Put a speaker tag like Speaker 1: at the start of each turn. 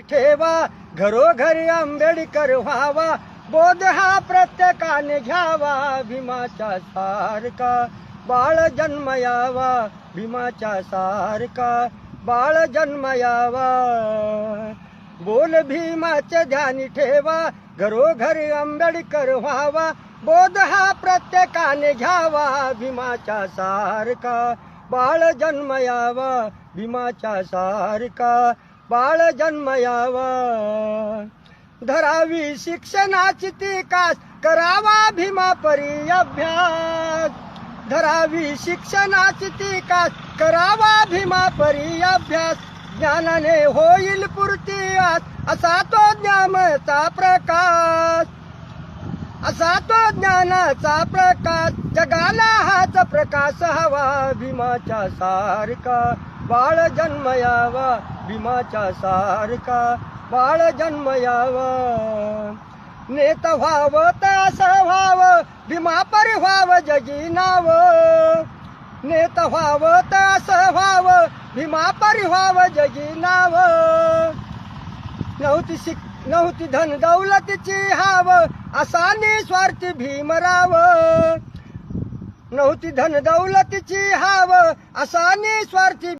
Speaker 1: ठेवा घरोघरी आंबेडकर व्हावा बोध हा प्रत्येकाने घ्यावा भीमाच्या सारखा बाळ जन्मयावा भीमाच्या सारखा बाळ जन्मयावा. बोल भीमाचे ध्यानी ठेवा घरोघरी आंबेडकर व्हावा बोध हा प्रत्येकाने घ्यावा भीमाच्या सारखा बाळ जन्मयावा भीमाच्या सारखा बाळ जन्मयावा धरावी शिक्षणाची ती कास करावा भीमा परी अभ्यास. धरावी शिक्षणाची ती कास करावा भीमा परी अभ्यास. ज्ञानाने होईल पुरती आस असा तो ज्ञानाचा प्रकाश. असा तो ज्ञानाचा प्रकाश जगाला हाच प्रकाश हवा भीमाच्या सारखा बाळ जन्मयावा भीमाच्या सारखा बाळ जन्मयावा नेत व्हाव तर असं भीमा परी व्हाव जगी नाव. नेत व्हाव तर असं भीमा परी व्हाव जगी नाव. नव्हती शिक नव्हती धन दौलतीची हाव असा निस्वार्थी भीमराव नव्हती धन दौलतीची हाव असा निस्वार्थी